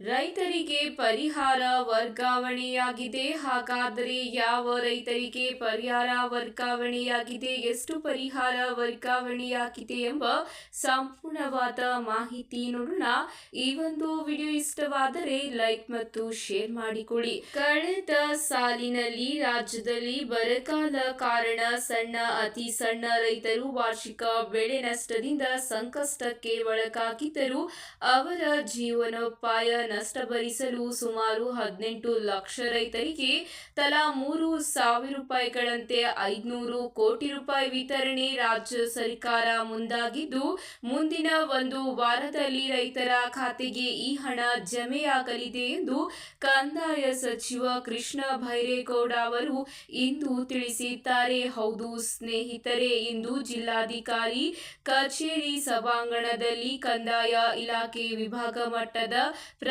ರೈತರಿಗೆ ಪರಿಹಾರ ವರ್ಗಾವಣೆಯಾಗಿದೆ. ಹಾಗಾದರೆ ಯಾವ ರೈತರಿಗೆ ಪರಿಹಾರ ವರ್ಗಾವಣೆಯಾಗಿದೆ? ಎಷ್ಟು ಪರಿಹಾರ ವರ್ಗಾವಣೆಯಾಗಿದೆ ಎಂಬ ಸಂಪೂರ್ಣವಾದ ಮಾಹಿತಿ ನೋಡೋಣ. ಈ ಒಂದು ವಿಡಿಯೋ ಇಷ್ಟವಾದರೆ ಲೈಕ್ ಮತ್ತು ಶೇರ್ ಮಾಡಿಕೊಳ್ಳಿ ಕಳೆದ ಸಾಲಿನಲ್ಲಿ ರಾಜ್ಯದಲ್ಲಿ ಬರಗಾಲ ಕಾರಣ ಸಣ್ಣ, ಅತಿ ಸಣ್ಣ ರೈತರು ವಾರ್ಷಿಕ ಬೆಳೆ ನಷ್ಟದಿಂದ ಸಂಕಷ್ಟಕ್ಕೆ ಒಳಗಾಗಿದ್ದರು. ಅವರ ಜೀವನೋಪಾಯ ನಷ್ಟ ಭರಿಸಲು ಸುಮಾರು ಹದಿನೆಂಟು ಲಕ್ಷ ರೈತರಿಗೆ ತಲಾ ಮೂರು ಸಾವಿರ ರೂಪಾಯಿಗಳಂತೆ ಐದುನೂರು ಕೋಟಿ ರೂಪಾಯಿ ವಿತರಣೆ ರಾಜ್ಯ ಸರ್ಕಾರ ಮುಂದಾಗಿದ್ದು, ಮುಂದಿನ ಒಂದು ವಾರದಲ್ಲಿ ರೈತರ ಖಾತೆಗೆ ಈ ಹಣ ಜಮೆಯಾಗಲಿದೆ ಎಂದು ಕಂದಾಯ ಸಚಿವ ಕೃಷ್ಣ ಭೈರೇಗೌಡ ಅವರು ಇಂದು ತಿಳಿಸಿದ್ದಾರೆ. ಹೌದು, ಸ್ನೇಹಿತರೆ, ಇಂದು ಜಿಲ್ಲಾಧಿಕಾರಿ ಕಚೇರಿ ಸಭಾಂಗಣದಲ್ಲಿ ಕಂದಾಯ ಇಲಾಖೆ ವಿಭಾಗ ಮಟ್ಟದ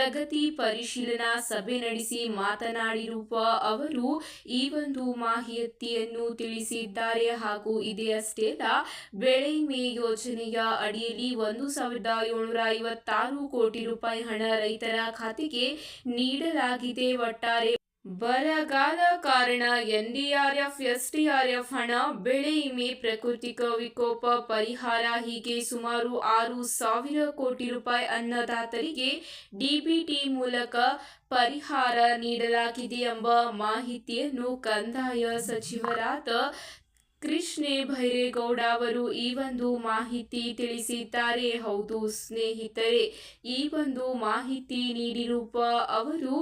ಪ್ರಗತಿ ಪರಿಶೀಲನಾ ಸಭೆ ನಡೆಸಿ ಮಾತನಾಡಿರುವ ಅವರು ಈ ಒಂದು ಮಾಹಿತಿಯನ್ನು ತಿಳಿಸಿದ್ದಾರೆ ಹಾಗೂ ಇದೇ ಅಷ್ಟೇ ಬೆಳೆ ವಿಮೆ ಯೋಜನೆಯ ಅಡಿಯಲ್ಲಿ ಒಂದು ಸಾವಿರದ ಏಳ್ನೂರ ಐವತ್ತಾರು ಕೋಟಿ ರೂಪಾಯಿ ಹಣ ರೈತರ ಖಾತೆಗೆ ನೀಡಲಾಗಿದೆ. ಒಟ್ಟಾರೆ ಬರಗಾಲ ಕಾರಣ ಎನ್ಡಿಆರ್ಎಫ್, ಎಸ್ಡಿಆರ್ಎಫ್ ಹಣ ಬೆಳೆ ವಿಮೆ ಪ್ರಾಕೃತಿಕ ವಿಕೋಪ ಪರಿಹಾರ ಹೀಗೆ ಸುಮಾರು ಆರು ಸಾವಿರ ಕೋಟಿ ರೂಪಾಯಿ ಅನ್ನದಾತರಿಗೆ ಡಿಬಿಟಿ ಮೂಲಕ ಪರಿಹಾರ ನೀಡಲಾಗಿದೆ ಎಂಬ ಮಾಹಿತಿಯನ್ನು ಕಂದಾಯ ಸಚಿವರಾದ ಕೃಷ್ಣೆ ಭೈರೇಗೌಡ ಅವರು ಈ ಒಂದು ಮಾಹಿತಿ ತಿಳಿಸಿದ್ದಾರೆ. ಹೌದು ಸ್ನೇಹಿತರೆ, ಈ ಒಂದು ಮಾಹಿತಿ ನೀಡಿರುವ ಅವರು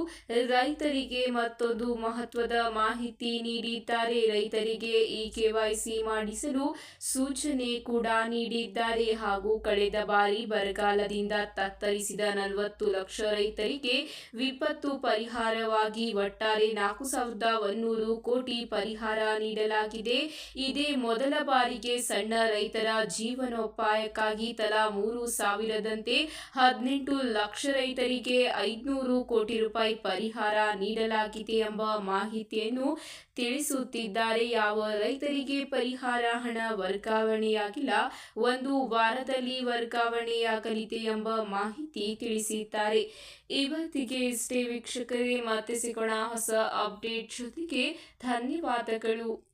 ರೈತರಿಗೆ ಮತ್ತೊಂದು ಮಹತ್ವದ ಮಾಹಿತಿ ನೀಡಿದ್ದಾರೆ. ರೈತರಿಗೆ ಈ ಕೆವೈಸಿ ಮಾಡಿಸಲು ಸೂಚನೆ ಕೂಡ ನೀಡಿದ್ದಾರೆ. ಹಾಗೂ ಕಳೆದ ಬಾರಿ ಬರಗಾಲದಿಂದ ತತ್ತರಿಸಿದ ನಲವತ್ತು ಲಕ್ಷ ರೈತರಿಗೆ ವಿಪತ್ತು ಪರಿಹಾರವಾಗಿ ಒಟ್ಟಾರೆ ನಾಲ್ಕು ಸಾವಿರದ ಒಂದೂರು ಕೋಟಿ ಪರಿಹಾರ ನೀಡಲಾಗಿದೆ. ಇದೇ ಮೊದಲ ಬಾರಿಗೆ ಸಣ್ಣ ರೈತರ ಜೀವನೋಪಾಯಕ್ಕಾಗಿ ತಲಾ ಮೂರು ಸಾವಿರದಂತೆ ಹದಿನೆಂಟು ಲಕ್ಷ ರೈತರಿಗೆ ಐದುನೂರು ಕೋಟಿ ರೂಪಾಯಿ ಪರಿಹಾರ ನೀಡಲಾಗಿದೆ ಎಂಬ ಮಾಹಿತಿಯನ್ನು ತಿಳಿಸುತ್ತಿದ್ದಾರೆ. ಯಾವ ರೈತರಿಗೆ ಪರಿಹಾರ ಹಣ ವರ್ಗಾವಣೆಯಾಗಿಲ್ಲ, ಒಂದು ವಾರದಲ್ಲಿ ವರ್ಗಾವಣೆಯಾಗಲಿದೆ ಎಂಬ ಮಾಹಿತಿ ತಿಳಿಸಿದ್ದಾರೆ. ಇವತ್ತಿಗೆ ಇಷ್ಟೇ ವೀಕ್ಷಕರೇ ಮತ್ತೆ ಹೊಸ ಅಪ್ಡೇಟ್ ಜೊತೆಗೆ ಧನ್ಯವಾದಗಳು.